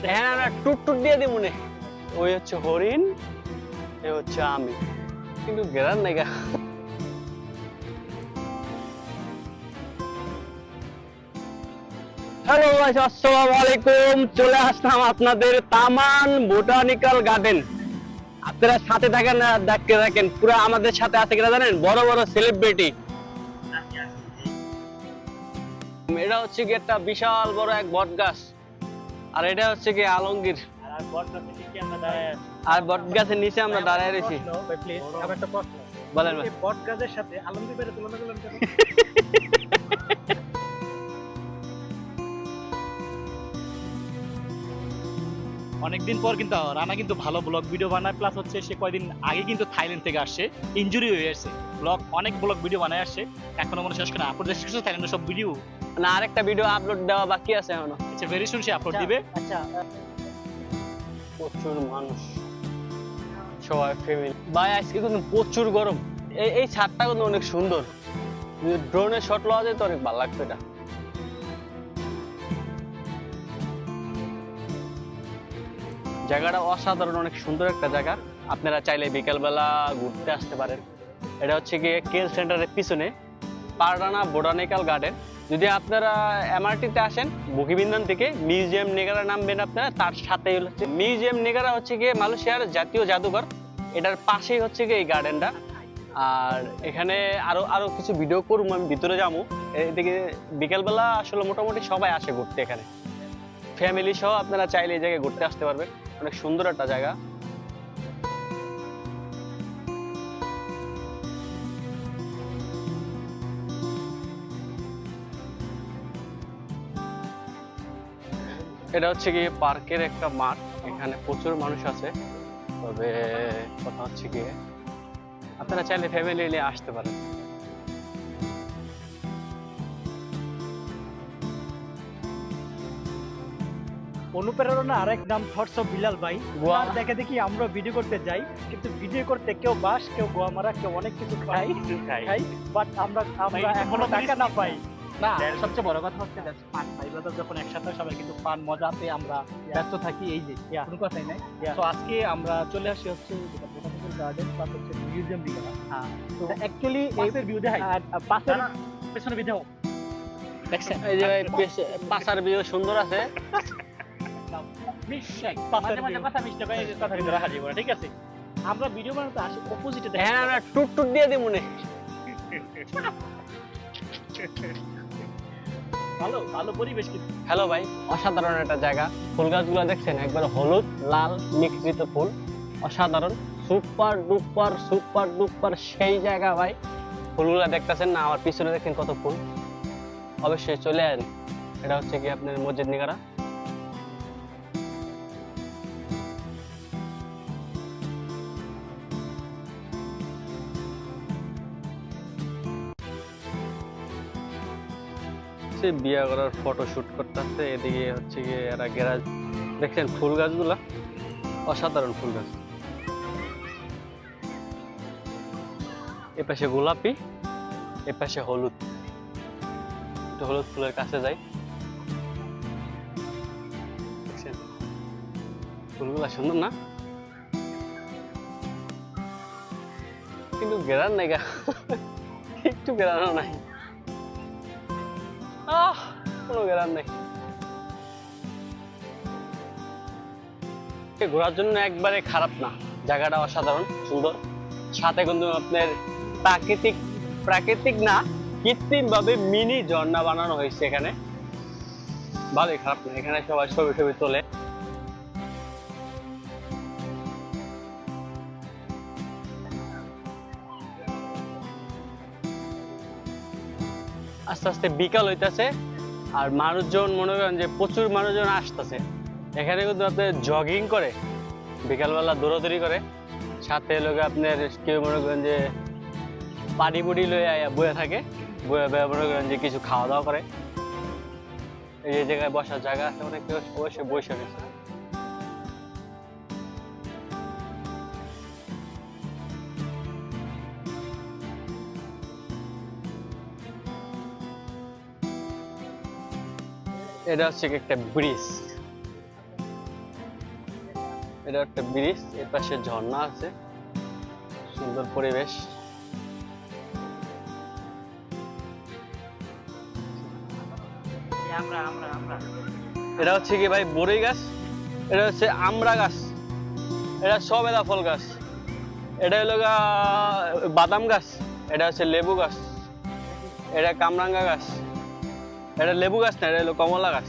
না টুট টুট দিয়ে দিই মনে। ওই হচ্ছে হরিণ, এ হচ্ছে আমি। কিন্তু গেরার নাইগা হ্যালো গাইস আসসালামু আলাইকুম। চলে আসলাম আপনাদের তামান বোটানিক্যাল গার্ডেন। আপনারা সাথে থাকেন আর দেখতে থাকেন। পুরো আমাদের সাথে আছে কিনা জানেন? বড় বড় সেলিব্রিটি এটা হচ্ছে কি একটা বিশাল বড় এক বট গাছ আর এটা হচ্ছে কি আলমগীর। আর বট গাছের নিচে আমরা দাঁড়ায় রয়েছি। বলেন অনেকদিন পর কিন্তু রানা কিন্তু ভালো ব্লগ ভিডিও বানায় প্লাস হচ্ছে সে কয়দিন আগে কিন্তু থাইল্যান্ড থেকে আসছে ইঞ্জুরি হয়ে আসছে। ব্লগ অনেক ব্লগ ভিডিও বানায় আসছে। এখনও মনে শেষ করে আপলোড শেষ থাইল্যান্ডের সব ভিডিও না আরেকটা ভিডিও আপলোড দেওয়া বাকি আছে এখনও। আচ্ছা ভেরি সুন সে আপলোড দিবে? আচ্ছা। প্রচুর মানুষ। সবাই ফ্যামিলি ভাই আজকে কিন্তু প্রচুর গরম। এই এই ছাদটা কিন্তু অনেক সুন্দর। ড্রোনে শট লওয়া যায় তো অনেক ভালো লাগতো এটা। জায়গাটা অসাধারণ অনেক সুন্দর একটা জায়গা। আপনারা চাইলে বিকালবেলা ঘুরতে আসতে পারেন। এটা হচ্ছে গিয়ে কেল সেন্টারের পিছনে পারডানা বোটানিক্যাল গার্ডেন। যদি আপনারা এমআরটিতে আসেন বগিবিন্দান থেকে মিউজিয়াম নেগারা নামবেন আপনারা, তার সাথেই হচ্ছে। মিউজিয়াম নেগারা হচ্ছে গিয়ে মালয়েশিয়ার জাতীয় জাদুঘর। এটার পাশেই হচ্ছে গিয়ে এই গার্ডেনটা। আর এখানে আরও আরও কিছু ভিডিও করব, আমি ভিতরে যাব। এদিকে বিকেলবেলা আসলে মোটামুটি সবাই আসে ঘুরতে এখানে। ফ্যামিলি সহ আপনারা চাইলে এই জায়গায় ঘুরতে আসতে পারবেন। অনেক সুন্দর একটা জায়গা। এটা হচ্ছে কি পার্কের একটা মাঠ এখানে প্রচুর মানুষ আছে। তবে কথা হচ্ছে গিয়ে আপনারা চাইলে ফ্যামিলি নিয়ে আসতে পারেন। অনুপ্রেরণা আরেক নাম থটস অফ বিলাল ভাই। গোয়া। আর দেখে দেখি আমরা ভিডিও করতে যাই কিন্তু ভিডিও করতে কেউ বাস কেউ গোয়া মারা কেউ অনেক কিছু খাই। খাই। বাট আমরা আমরা এখনও টাকা না পাই। না সবচেয়ে বড় কথা হচ্ছে যখন একসাথে সবাই কিন্তু পান মজাতে আমরা ব্যস্ত থাকি এই যে. কোনো কথাই নাই। তো আজকে আমরা চলে আসি হচ্ছে গার্ডেন প্লাস হচ্ছে মিউজিয়াম দিকে। হ্যাঁ। তো অ্যাকচুয়ালি ভিউ দেখাই। আর পাশের। পেছনে বিধাও দেখছেন? এই যে ভাই পাশার ভিউ সুন্দর আছে। আমরা ভিডিও বানাতে আসি অপোজিটে হ্যাঁ না টুট টুট দিয়ে দিই মনে ভালো ভালো পরিবেশ কিন্তু। হ্যালো ভাই, অসাধারণ একটা জায়গা। ফুল গাছগুলো দেখছেন, একবার হলুদ, লাল, মিশ্রিত ফুল। অসাধারণ, সুপার ডুপার সুপার ডুপার সেই জায়গা ভাই। ফুলগুলো দেখতেছেন না আমার পিছনে দেখেন কত ফুল। অবশ্যই চলে আসেন। এটা হচ্ছে কি আপনার মসজিদ নিগারা? সে বিয়ে করার ফটো শুট করতেছে। এদিকে হচ্ছে গিয়ে এরা গ্যারাজ দেখছেন ফুল গাছগুলা? অসাধারণ ফুল গাছ। এ পাশে গোলাপি এ পাশে হলুদ হলুদ ফুলের কাছে যাই। দেখছেন? ফুলগুলা সুন্দর না? কিন্তু গেরার নাই একটু গেরানো নাই। কোনো গেরার নেই। ঘোরার জন্য একবারে খারাপ না। জায়গাটা অসাধারণ, সুন্দর। সাথে কিন্তু আপনার প্রাকৃতিক প্রাকৃতিক না কৃত্রিম ভাবে মিনি ঝর্ণা বানানো হয়েছে এখানে। ভালোই খারাপ না, এখানে সবাই ছবি ছবি তোলে। আস্তে আস্তে বিকাল হইতাছে। আর মানুষজন মনে করেন যে প্রচুর মানুষজন আসতেছে। এখানে কিন্তু আপনার জগিং করে, বিকালবেলা দৌড়াদৌড়ি করে, সাথে লোক আপনার কেউ মনে করেন যে পানি পুডি লয়ে বয়ে থাকে, বয়ে বয়ে মনে করেন যে কিছু খাওয়া দাওয়া করে। এই জায়গায় বসার জায়গা আছে, অনেক কেউ অবশ্যই বসে রয়েছে। এটা হচ্ছে কি একটা ব্রিজ। এটা একটা ব্রিজের পাশে ঝর্ণা আছে। সুন্দর পরিবেশ। আমরা আমরা আমরা। এটা হচ্ছে কি ভাই বড়ই গাছ এটা হচ্ছে আমড়া গাছ এটা সবেদা ফল গাছ এটা হলো গা বাদাম গাছ এটা হচ্ছে লেবু গাছ এটা কামরাঙ্গা গাছ। এটা লেবু গাছ না, এটা কমলা গাছ।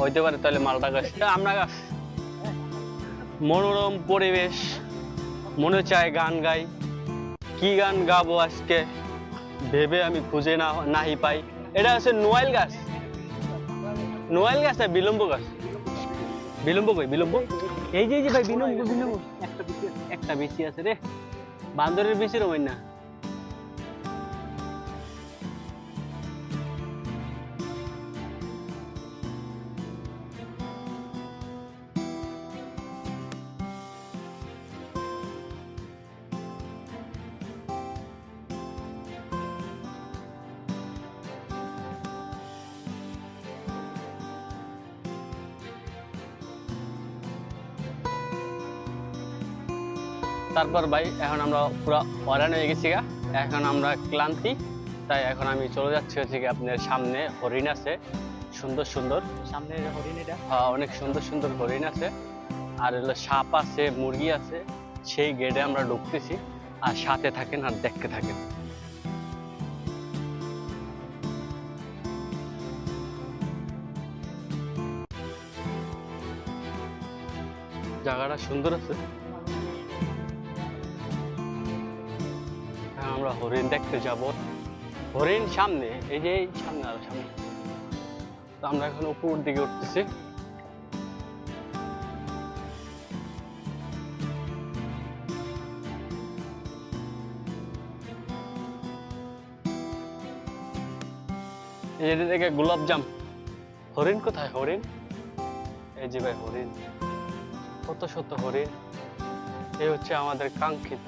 হইতে পারে তাহলে মালটা গাছ। এটা আমড়া গাছ। মনোরম পরিবেশ, মনে চায় গান গাই। কি গান গাবো আজকে? ভেবে আমি খুঁজে না, নাহি পাই। এটা হচ্ছে নোয়াইল গাছ। নোয়াইল গাছ না বিলম্ব গাছ? বিলম্ব কই, বিলম্ব? এই যে ভাই, বিলম্ব বিলম্ব। একটা বিচি আছে রে। বান্দরের বিচির ওই না তারপর ভাই এখন আমরা পুরো অরান হয়ে গেছি গা। এখন আমরা ক্লান্তি তাই এখন আমি চলে যাচ্ছি হচ্ছে কি আপনার সামনে হরিণ আছে। সুন্দর সুন্দর। সামনে হরিণ এটা? হ্যাঁ, অনেক সুন্দর সুন্দর হরিণ আছে। আর হলো সাপ আছে মুরগি আছে সেই গেটে আমরা ঢুকতেছি। আর সাথে থাকেন আর দেখতে থাকেন। জায়গাটা সুন্দর আছে। আমরা হরিণ দেখতে যাব। হরিণ সামনে, এই যে সামনে আরও সামনে। তো আমরা এখন উপর দিকে উঠতেছি। এই যে দেখে গোলাপ জাম। হরিণ কোথায়? হরিণ? এই যে ভাই হরিণ। কত শত হরিণ। এই হচ্ছে আমাদের কাঙ্ক্ষিত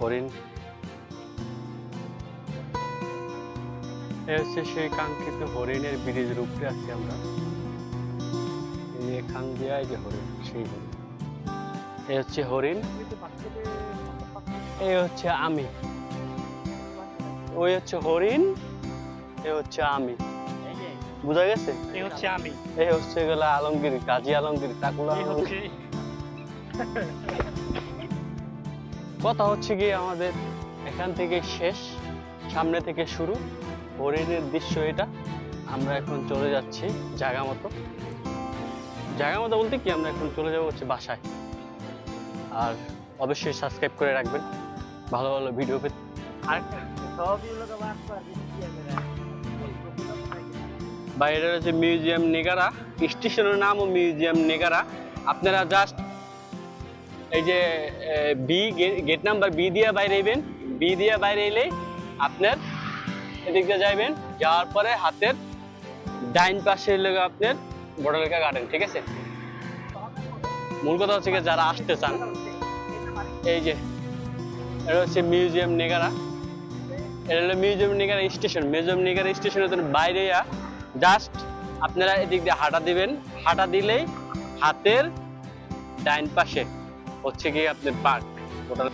হরিণ এই হচ্ছে সেই কাঙ্ক্ষিত হরিণের ব্রিজের উপরে আছি আমরা। এই যে খান দিয়া যে হরিণ সেই হরিণ। এই হচ্ছে হরিণ এই হচ্ছে আমি। ওই হচ্ছে হরিণ এ হচ্ছে আমি। বুঝা গেছে? এই হচ্ছে আমি। এই হচ্ছে গেলা আলমগীর কাজী আলমগীর এই হচ্ছে কথা হচ্ছে কি আমাদের এখান থেকে শেষ, সামনে থেকে শুরু। হরিণের দৃশ্য এটা। আমরা এখন চলে যাচ্ছি জায়গা মতো জায়গা মতো বলতে কি? আমরা এখন চলে যাব হচ্ছে বাসায়। আর অবশ্যই সাবস্ক্রাইব করে রাখবেন। ভালো ভালো ভিডিও পেতে। আর বা এটা হচ্ছে মিউজিয়াম নেগারা। স্টেশনের নামও মিউজিয়াম নেগারা। আপনারা জাস্ট এই যে বি গেট নাম্বার বি দিয়ে বাইরে এবেন বি দিয়ে বাইরে এলে আপনার এদিক দিয়ে যাইবেন, যাওয়ার পরে হাতের ডাইন পাশে গিয়ে আপনার বড়লেখা গার্ডেন ঠিক আছে? মূল কথা হচ্ছে যারা আসতে চান, এই যে এটা হচ্ছে মিউজিয়াম নেগারা। এটা হলো museum Negara station museum Negara স্টেশনের বাইরে জাস্ট আপনারা এদিক দিয়ে হাঁটা দিবেন। হাঁটা দিলেই হাতের ডাইন পাশে হচ্ছে গিয়ে আপনার পার্ক ওটা